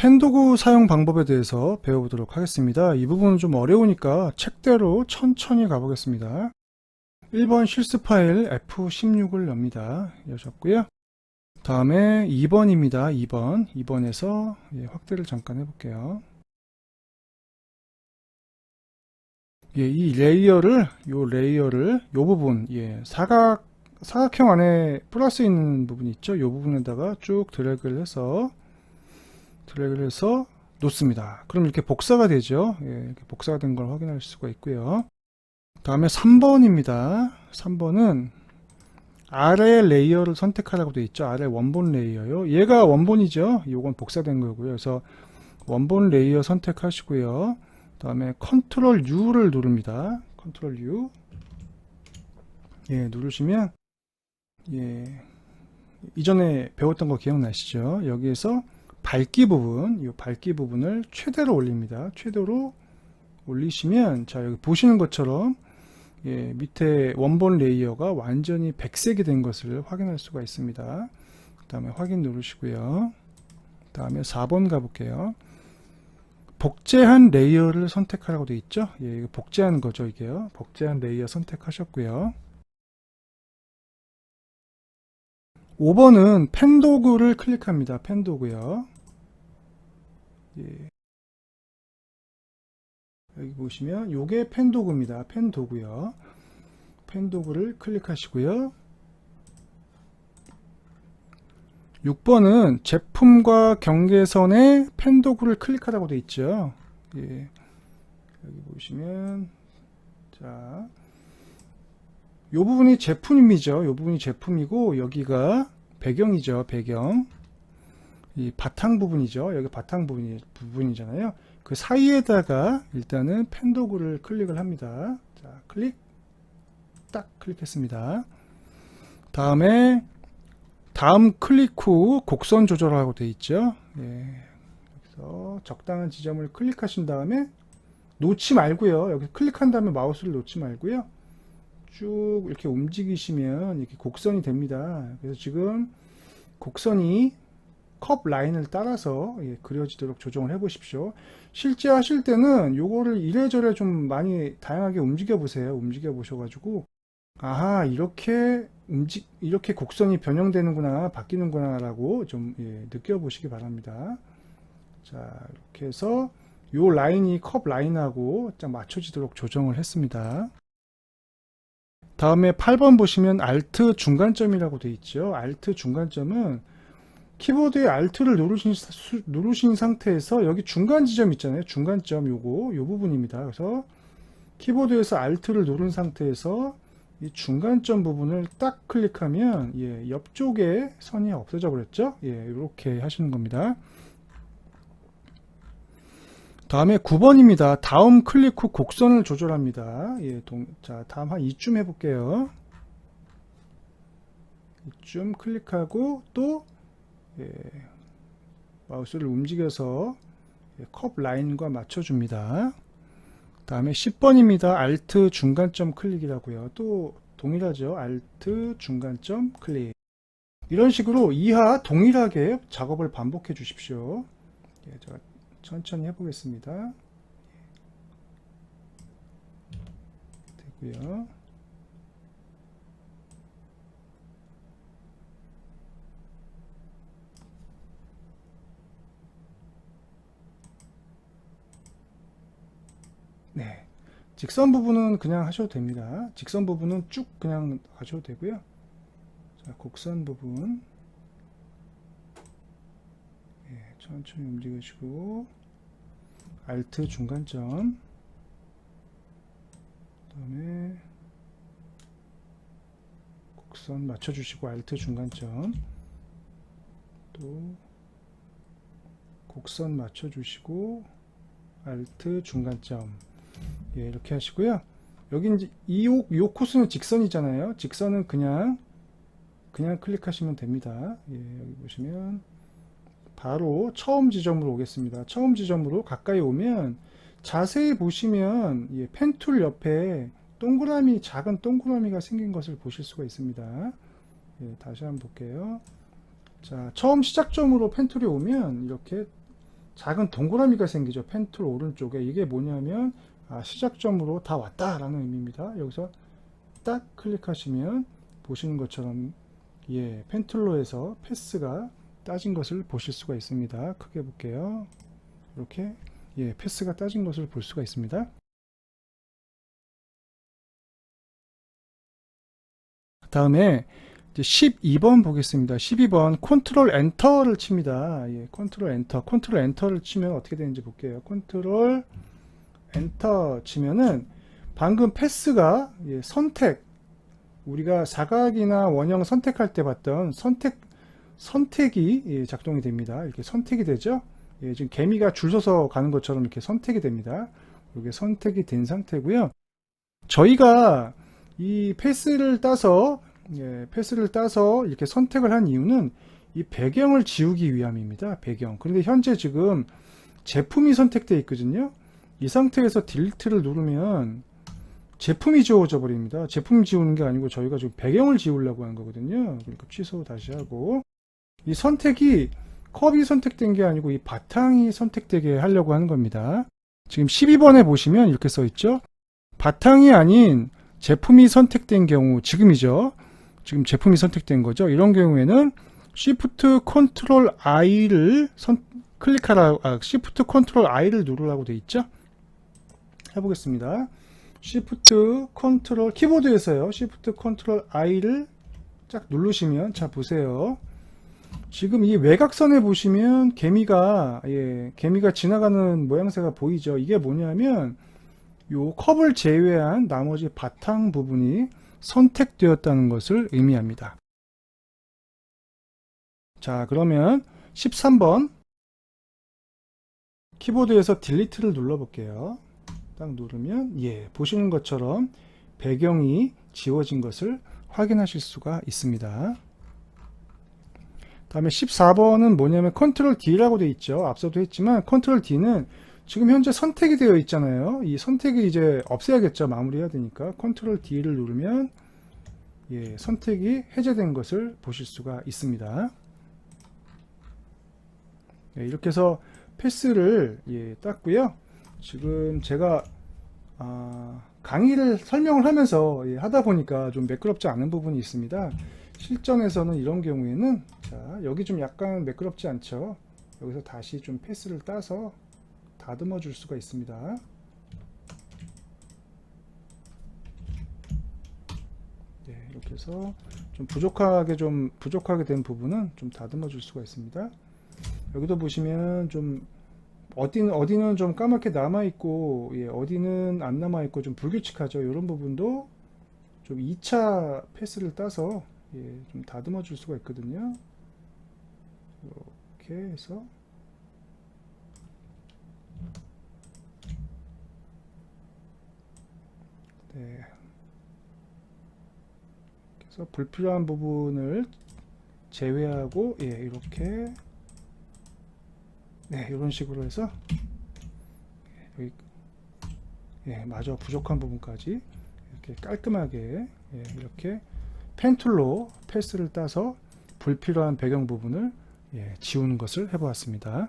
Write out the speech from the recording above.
펜도구 사용 방법에 대해서 배워보도록 하겠습니다. 이 부분은 좀 어려우니까 책대로 천천히 가보겠습니다. 1번 실습 파일 F16을 엽니다. 여셨고요. 다음에 2번입니다. 2번. 2번에서 예, 확대를 잠깐 해볼게요. 예, 이 레이어를, 요 레이어를, 요 부분, 예, 사각, 사각형 안에 플러스 있는 부분이 있죠. 요 부분에다가 쭉 드래그를 해서, 드래그를 해서 놓습니다. 그럼 이렇게 복사가 되죠. 예, 이렇게 복사가 된 걸 확인할 수가 있고요. 다음에 3번입니다. 3번은 아래 레이어를 선택하라고 되어 있죠. 아래 원본 레이어요. 얘가 원본이죠. 요건 복사된 거고요. 그래서 원본 레이어 선택하시고요. 다음에 컨트롤 U를 누릅니다. 컨트롤 U. 예, 누르시면 예. 이전에 배웠던 거 기억나시죠? 여기에서 밝기 부분, 이 밝기 부분을 최대로 올립니다. 최대로 올리시면 자, 여기 보시는 것처럼 예, 밑에 원본 레이어가 완전히 백색이 된 것을 확인할 수가 있습니다. 그 다음에 확인 누르시고요. 다음에 4번 가볼게요. 복제한 레이어를 선택하라고 되어 있죠. 예, 복제한 거죠, 이게요. 복제한 레이어 선택하셨고요. 5번은 펜 도구를 클릭합니다. 펜 도구요. 예. 여기 보시면 요게 펜 도구입니다. 펜 도구요. 펜 도구를 클릭하시고요. 6번은 제품과 경계선에 펜도구를 클릭하라고 되어 있죠. 예. 여기 보시면 자, 요 부분이 제품이죠. 요 부분이 제품이고 여기가 배경이죠. 배경. 이 바탕 부분이죠. 여기 바탕 부분이 부분이잖아요. 그 사이에다가 일단은 펜 도구를 클릭을 합니다. 자, 클릭. 딱 클릭했습니다. 다음에 다음 클릭 후 곡선 조절하고 돼 있죠. 예. 여기서 적당한 지점을 클릭하신 다음에 놓지 말고요. 여기 클릭한 다음에 마우스를 놓지 말고요. 쭉 이렇게 움직이시면 이렇게 곡선이 됩니다. 그래서 지금 곡선이 컵 라인을 따라서 예, 그려지도록 조정을 해 보십시오. 실제 하실 때는 요거를 이래저래 좀 많이 다양하게 움직여 보세요. 움직여 보셔 가지고 아하 이렇게 움직 이렇게 곡선이 변형되는구나 바뀌는구나 라고 좀 예, 느껴보시기 바랍니다. 자 이렇게 해서 요 라인이 컵 라인하고 딱 맞춰지도록 조정을 했습니다. 다음에 8번 보시면 Alt 중간점이라고 되어 있죠. Alt 중간점은 키보드에 Alt를 누르신, 수- 누르신 상태에서 여기 중간 지점 있잖아요. 중간점 요거 요 부분입니다. 그래서 키보드에서 Alt를 누른 상태에서 이 중간점 부분을 딱 클릭하면 예, 옆쪽에 선이 없어져 버렸죠. 예, 이렇게 하시는 겁니다. 다음에 9번입니다. 다음 클릭 후 곡선을 조절합니다. 예, 동, 자, 다음 한 이쯤 해볼게요. 이쯤 클릭하고 또 예, 마우스를 움직여서 예, 컵 라인과 맞춰줍니다. 다음에 10번입니다. Alt 중간점 클릭이라고요. 또 동일하죠. Alt 중간점 클릭. 이런 식으로 이하 동일하게 작업을 반복해 주십시오. 예, 제가 천천히 해보겠습니다. 되고요. 네. 직선 부분은 그냥 하셔도 됩니다. 직선 부분은 쭉 그냥 가셔도 되고요. 자, 곡선 부분. 예, 천천히 움직이시고 Alt 중간점 그 다음에 곡선 맞춰주시고 Alt 중간점 또 곡선 맞춰주시고 Alt 중간점 예, 이렇게 하시고요. 여기 이제 이, 요, 요 코스는 직선이잖아요. 직선은 그냥 그냥 클릭하시면 됩니다. 예, 여기 보시면 바로 처음 지점으로 오겠습니다. 처음 지점으로 가까이 오면 자세히 보시면 예, 펜툴 옆에 동그라미 작은 동그라미가 생긴 것을 보실 수가 있습니다. 예, 다시 한번 볼게요. 자, 처음 시작점으로 펜툴이 오면 이렇게 작은 동그라미가 생기죠. 펜툴 오른쪽에 이게 뭐냐면 아, 시작점으로 다 왔다라는 의미입니다. 여기서 딱 클릭하시면 보시는 것처럼 예, 펜툴로에서 패스가 따진 것을 보실 수가 있습니다. 크게 볼게요. 이렇게 예, 패스가 따진 것을 볼 수가 있습니다. 다음에 이제 12번 보겠습니다. 12번 컨트롤 엔터를 칩니다. 예, 컨트롤 엔터. 컨트롤 엔터를 치면 어떻게 되는지 볼게요. 컨트롤 엔터 치면은 방금 패스가 예, 선택 우리가 사각이나 원형 선택할 때 봤던 선택 선택이 예, 작동이 됩니다. 이렇게 선택이 되죠. 예, 지금 개미가 줄 서서 가는 것처럼 이렇게 선택이 됩니다. 이게 선택이 된 상태고요. 저희가 이 패스를 따서 예, 패스를 따서 이렇게 선택을 한 이유는 이 배경을 지우기 위함입니다. 배경. 그런데 현재 지금 제품이 선택되어 있거든요. 이 상태에서 딜리트를 누르면 제품이 지워져 버립니다. 제품 지우는 게 아니고 저희가 지금 배경을 지우려고 하는 거거든요. 그러니까 취소 다시 하고 이 선택이 컵이 선택된 게 아니고 이 바탕이 선택되게 하려고 하는 겁니다. 지금 12번에 보시면 이렇게 써 있죠. 바탕이 아닌 제품이 선택된 경우 지금이죠. 지금 제품이 선택된 거죠. 이런 경우에는 Shift Ctrl I를 선, 클릭하라 아, Shift Ctrl I를 누르라고 돼 있죠. 해보겠습니다. Shift Ctrl 키보드에서요. Shift Ctrl I를 쫙 누르시면 자 보세요. 지금 이 외곽선에 보시면 개미가 예, 개미가 지나가는 모양새가 보이죠. 이게 뭐냐면 요 컵을 제외한 나머지 바탕 부분이 선택되었다는 것을 의미합니다. 자, 그러면 13번 키보드에서 딜리트를 눌러 볼게요. 딱 누르면 예, 보시는 것처럼 배경이 지워진 것을 확인하실 수가 있습니다. 다음에 14번은 뭐냐면 컨트롤 D라고 되어 있죠. 앞서도 했지만 컨트롤 D는 지금 현재 선택이 되어 있잖아요. 이 선택이 이제 없애야겠죠. 마무리해야 되니까 컨트롤 D를 누르면 예, 선택이 해제된 것을 보실 수가 있습니다. 예, 이렇게 해서 패스를 예, 땄고요. 지금 제가 아, 강의를 설명을 하면서 예, 하다 보니까 좀 매끄럽지 않은 부분이 있습니다. 실전에서는 이런 경우에는 자 여기 좀 약간 매끄럽지 않죠. 여기서 다시 좀 패스를 따서 다듬어 줄 수가 있습니다. 네, 이렇게 해서 좀 부족하게 좀 부족하게 된 부분은 좀 다듬어 줄 수가 있습니다. 여기도 보시면 좀 어디는 어디는 좀 까맣게 남아 있고 예, 어디는 안 남아 있고 좀 불규칙하죠. 이런 부분도 좀 2차 패스를 따서 예, 좀 다듬어 줄 수가 있거든요. 이렇게 해서 네. 그래서 불필요한 부분을 제외하고 예, 이렇게 네, 이런 식으로 해서 여기 예, 마저 부족한 부분까지 이렇게 깔끔하게 예, 이렇게 펜툴로 패스를 따서 불필요한 배경 부분을 예, 지우는 것을 해보았습니다.